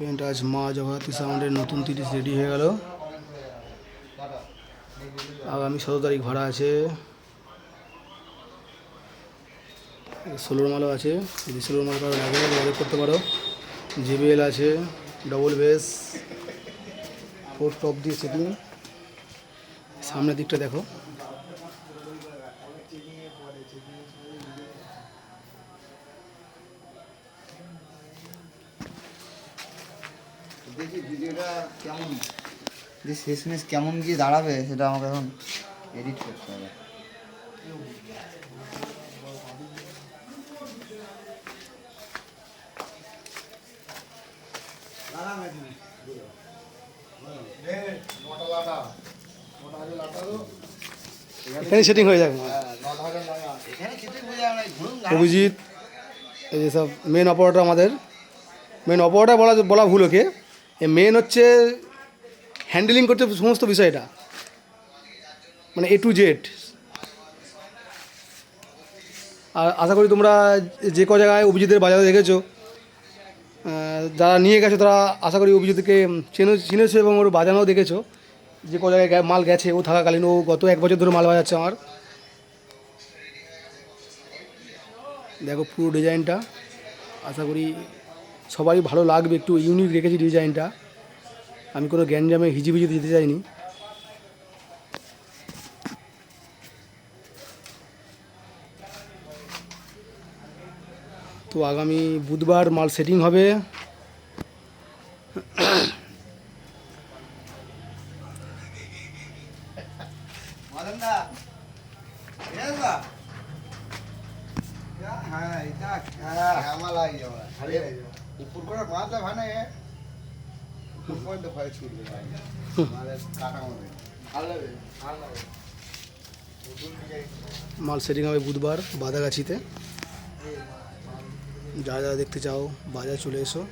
Paint আজ মা জগদ্ধাত্রী সাউন্ডের নতুন তিরিশ রেডি হয়ে গেল। আগামী সতেরো তারিখ ভাড়া আছে। ষোলোর মালও আছে। যদি ষোলোর মাল কারও লাগে যোগাযোগ করতে পারো। জেবিএল আছে ডবল বেস ফোর টপ দিয়ে সেটিং সামনের দিকটা দেখো। দেখি ভিডিওটা কেমন? যে শেষমেশ কেমন গিয়ে দাঁড়াবে সেটা আমাকে এখন এডিট করতে হবে। এখানে সেটিং হয়ে যাবে। এখানে কিছুই বোঝা যায় না অভিজিৎ এই সব মেন অপারেটর আমাদের। মেন অপারেটর বলা বলা ভুল ওকে। মেন হচ্ছে হ্যান্ডেলিং করতে সমস্ত বিষয়টা। মানে এ টু জেড আর আশা করি তোমরা যে ক জায়গায় অভিজিতের বাজারে দেখেছ যারা নিয়ে গেছো তারা আশা করি অভিজিৎকে চেনে, চিনেছো এবং ওর বাজানোও দেখেছ। যে ক জায়গায় মাল গেছে, ও থাকাকালীন ও গত এক বছর ধরে মাল বাজাচ্ছে আমার। দেখো পুরো ডিজাইনটা আশা করি সবারই ভালো লাগবে একটু ইউনিক রেখেছি ডিজাইনটা আমি কোনো গ্যাঞ্জামে হিজিবিজি দিতে চাইনি। তো আগামী বুধবার মাল সেটিং হবে। yes দা হ্যাঁ উপর করে ভানে ভয় ছুটবে মাল সেটিং হবে বুধবার বাদাগাছিতে যা যা দেখতে চাও বাজার চলে এসো।